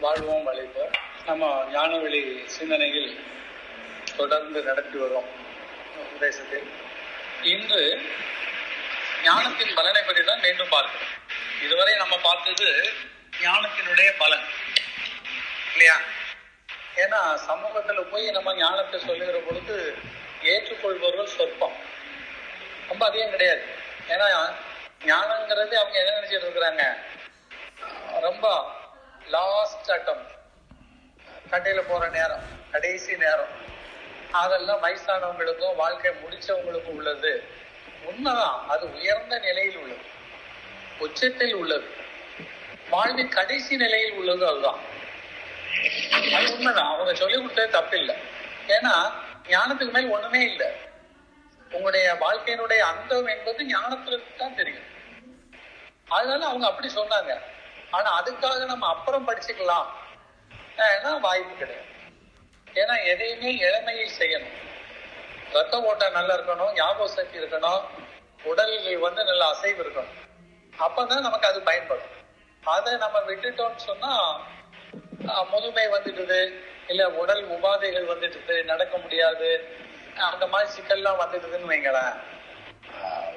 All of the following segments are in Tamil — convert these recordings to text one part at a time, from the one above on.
வாழ்வோம் வளைப்போம் நம்ம ஞானவெளி சிந்தனையில் தொடர்ந்து நடத்தி வரும் உபதேசத்தில். இன்று ஞானத்தின் பலனை பற்றி தான் மீண்டும் பார்க்கிறோம். இதுவரை நம்ம பார்த்தது ஞானத்தினுடைய பலன். இல்லையா? ஏன்னா சமூகத்துல போய் நம்ம ஞானத்தை சொல்லுகிற பொழுது ஏற்றுக்கொள்பவர்கள் சொற்பம். ரொம்ப அதிகம் கிடையாது. ஏன்னா ஞானங்கிறது அவங்க என்ன நினைச்சிட்டு இருக்கிறாங்க? ரொம்ப லாஸ்ட் அட்டம் கட்டையில போற நேரம் கடைசி நேரம். அதெல்லாம் வயசானவங்களுக்கும் வாழ்க்கை முடிச்சவங்களுக்கும் உள்ளது. உண்மைதான் அது உயர்ந்த நிலையில் உள்ளது. உச்சத்தில் உள்ளது. வாழ்வின் கடைசி நிலையில் உள்ளது அதுதான். அது உண்மைதான். அவங்க சொல்லி கொடுத்தது தப்பில்லை. ஏன்னா ஞானத்துக்கு மேல் ஒண்ணுமே இல்லை. உங்களுடைய வாழ்க்கையினுடைய அந்தம் என்பது ஞானத்துல தான் தெரியும். அதனால அவங்க அப்படி சொன்னாங்க. ஆனா அதுக்காக நம்ம அப்புறம் படிச்சுக்கலாம். வாய்ப்பு கிடையாது. ஏன்னா எதையுமே இளமையில் செய்யணும். ரத்த ஓட்டம் நல்லா இருக்கணும் ஞாபக சக்தி இருக்கணும் உடலில் வந்து நல்ல அசைவு இருக்கணும். அப்பதான் நமக்கு அது பயன்படும். அதை நம்ம விட்டுட்டோம்னு சொன்னா முதுமை வந்துடுது இல்ல உடல் உபாதைகள் வந்துடுது நடக்க முடியாது அந்த மாதிரி சிக்கல்லாம் வந்துடுதுன்னு வைங்களேன்.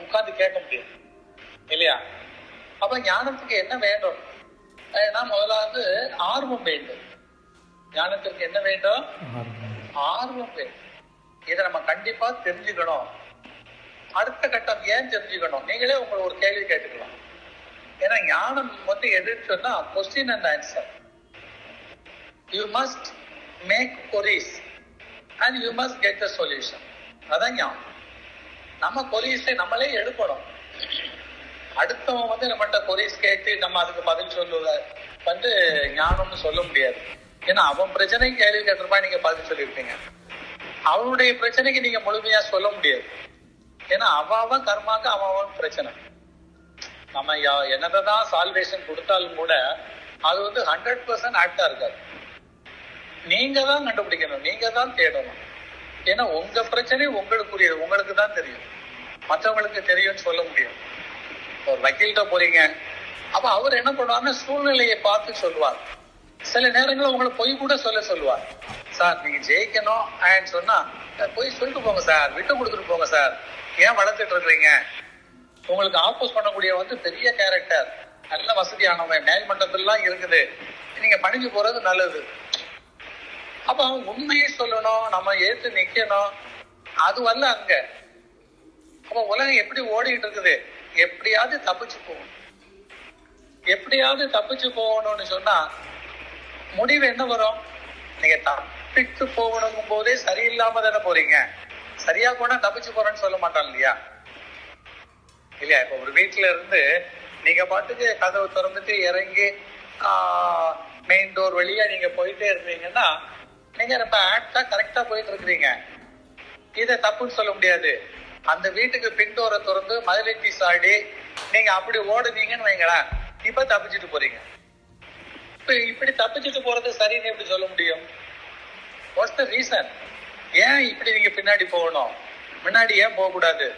உட்காந்து கேட்க முடியாது. இல்லையா? அப்ப ஞானத்துக்கு என்ன வேண்டும் ஏன்னா முதலாவது ஆர்வம் வேண்டும். ஞானத்திற்கு என்ன வேண்டும்? ஆர்வம் வேண்டும். இதை நம்ம கண்டிப்பா தெரிஞ்சுக்கணும். அடுத்த கட்டம் ஏன் தெரிஞ்சுக்கணும்? நீங்களே உங்களை ஒரு கேள்வி கேட்டுக்கலாம். ஏன்னா ஞானம் வந்து எதுன்னு சொன்னா question and answer you must make queries and you must get the solution அதான் ஞானம். நம்ம கொரிஸை நம்மளே எடுக்கணும். அடுத்தவன் வந்து நம்மகிட்ட கொரிஸ் கேட்டு நம்ம அதுக்கு பதில் சொல்லுவ வந்து ஞானம்னு சொல்ல முடியாது. ஏன்னா அவன் பிரச்சனைக்கு கேள்வி கேட்டிருப்பா நீங்க பதில் சொல்லியிருப்பீங்க. அவனுடைய பிரச்சனைக்கு நீங்க முழுமையா சொல்ல முடியாது. ஏன்னா அவன் கர்மாக்கு அவன் பிரச்சனை. நம்ம என்னதான் சால்வேஷன் கொடுத்தாலும் கூட அது வந்து ஹண்ட்ரட் பர்சன்ட் ஆக்டா இருக்காது. நீங்க தான் கண்டுபிடிக்கணும். நீங்க தான் தேடணும். ஏன்னா உங்க பிரச்சனை உங்களுக்குரியது. உங்களுக்கு தான் தெரியும். மற்றவங்களுக்கு தெரியும்னு சொல்ல முடியும். ஒரு வக்கீல்கிட்ட போறீங்க. அப்ப அவர் என்ன பண்ணுவாருன்னா சூழ்நிலையை பார்த்து சொல்லுவார். சில நேரங்களில் உங்களை பொய் கூட சொல்ல சொல்லுவார். சார் நீங்க ஜெயிக்கணும். and சொன்னா போய் சொல்லிட்டு போங்க சார். விட்டு கொடுத்துட்டு போங்க சார். ஏன் வளர்த்துட்டு இருக்கிறீங்க? உங்களுக்கு ஆப்போஸ் பண்ணக்கூடிய வந்து பெரிய கேரக்டர் நல்ல வசதியானவன். மேல் இருக்குது. நீங்க பணிஞ்சு போறது நல்லது. அப்ப அவன் உண்மையை சொல்லணும். நம்ம ஏற்று நிக்கணும். அது வரல அங்க. அப்ப உலகம் எப்படி ஓடிட்டு இருக்குது? எப்படியாவது தப்பிச்சு போகணும். எப்படியாவது தப்பிச்சு போகணும்னு சொன்னா முடிவு என்ன வரும்? நீங்க தப்பிச்சு போகணும் போதே சரியில்லாம தானே போறீங்க. சரியா போனா தப்பிச்சு போறேன்னு சொல்ல மாட்டான் இல்லையா? இல்லையா? இப்ப ஒரு வீட்டுல இருந்து நீங்க பாட்டுக்கு கதவு திறந்துட்டு இறங்கி மெயின் டோர் வழியா நீங்க போயிட்டே இருந்தீங்கன்னா நீங்க இப்ப ஆக்டா கரெக்டா போயிட்டு இருக்கிறீங்க. இதை தப்புன்னு சொல்ல முடியாது. அந்த வீட்டுக்கு பின் டோரை திறந்து மதுரைக்கு சாடி நீங்க அப்படி ஓடுனீங்கன்னு வைங்களேன் இப்ப தப்பிச்சுட்டு போறீங்க. இப்ப இப்படி தப்பிச்சுட்டு போறது சரின்னு எப்படி சொல்ல முடியும்? வாட்ஸ் த ரீசன் ஏன் இப்படி நீங்க பின்னாடி போகணும்? முன்னாடி ஏன் போக கூடாது?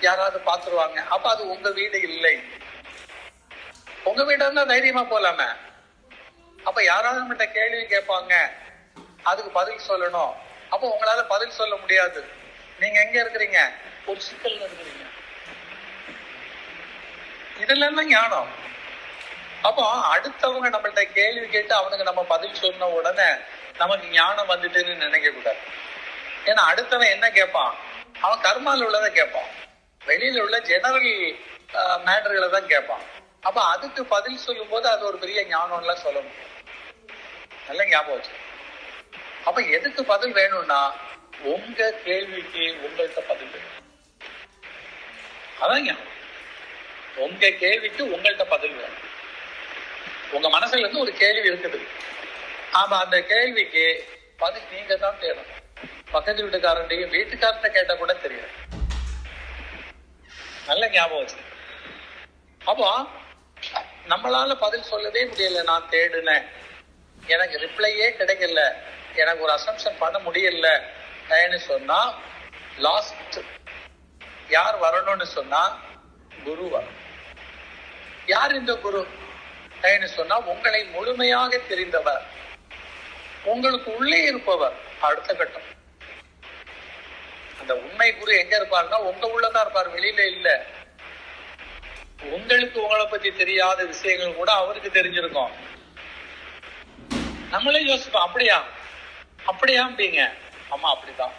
யாராவது பாத்துருவாங்க அப்ப அது உங்க வீடு இல்லை. உங்க வீடா இருந்தா தைரியமா போலாமே. அப்ப யாராவது நம்மகிட்ட கேள்வி கேட்பாங்க. அதுக்கு பதில் சொல்லணும். அப்ப உங்களால பதில் சொல்ல முடியாது. நீங்க எங்க இருக்கிறீங்க? ஒரு சிக்கல் இருக்கிறீங்க இதெல்லாம் ஞானம். அப்போ அடுத்தவங்க நம்மள்ட்ட கேள்வி கேட்டு அவனுக்கு நம்ம பதில் சொன்ன உடனே நமக்கு ஞானம் வந்துட்டுன்னு நினைக்க கூடாது. ஏன்னா அடுத்தவன் என்ன கேட்பான்? அவன் கர்மால உள்ளதை கேட்பான். வெளியில உள்ள ஜெனரல் மேட்டர்களை தான் கேட்பான். அப்ப அதுக்கு பதில் சொல்லும் போது அது ஒரு பெரிய ஞானம்லாம் சொல்ல முடியும். நல்ல ஞாபகம் வச்சு. அப்ப எதுக்கு பதில் வேணும்னா உங்க கேள்விக்கு உங்கள்கிட்ட பதில் வேணும். அதான் உங்க கேள்விக்கு உங்கள்கிட்ட பதில் வேணும். உங்க மனசுல இருந்து ஒரு கேள்வி இருக்குது. ஆமா அந்த கேள்விக்கு பதில் நீங்க தான் தேடணும். பக்கத்து வீட்டுக்காரன்டையும் வீட்டுக்காரர்கிட்ட கேட்டா கூட தெரியாது. நல்ல ஞாபகம் வச்சு அப்போ நம்மளால பதில் சொல்லவே முடியல நான் தேடினேன். எனக்கு ரிப்ளையே கிடைக்கல. எனக்கு ஒரு அசம்ஷன் பண்ண முடியல. ஏன்னு சொன்னா லாஸ்ட் யார் வரணும்னு சொன்னா குரு யார் இந்த குரு? சொன்னா உங்களை முழுமையாக தெரிந்தவர். உங்களுக்கு உள்ளே இருப்பவர். அடுத்த கட்டம். அந்த உண்மை குரு எங்க இருப்பாருன்னா உங்க உள்ளதான் இருப்பார் வெளியில இல்ல. உங்களுக்கு உங்களை பத்தி தெரியாத விஷயங்கள் கூட அவருக்கு தெரிஞ்சிருக்கும். நம்மளே யோசிப்போம் அப்படியா? அப்படியா அப்படிங்க ஆமா அப்படிதான்.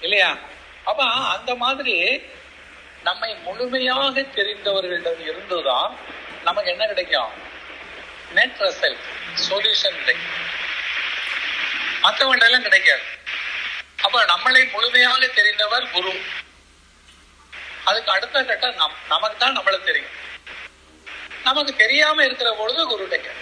இல்லையா? அப்ப அந்த மாதிரி நம்மை முழுமையாக தெரிந்தவர்களிடம் இருந்துதான் நமக்கு என்ன கிடைக்கும்? நெட் ரிசல்ட் சொல்யூஷன் கிடைக்கும் மற்றவங்க எல்லாம் கிடைக்காது. அப்ப நம்மளை முழுமையாக தெரிந்தவர் குரு. அதுக்கு அடுத்த கட்டம் நம் நமக்கு தான் நம்மள தெரியும். நமக்கு தெரியாம இருக்கிற பொழுது குரு கிடைக்கும்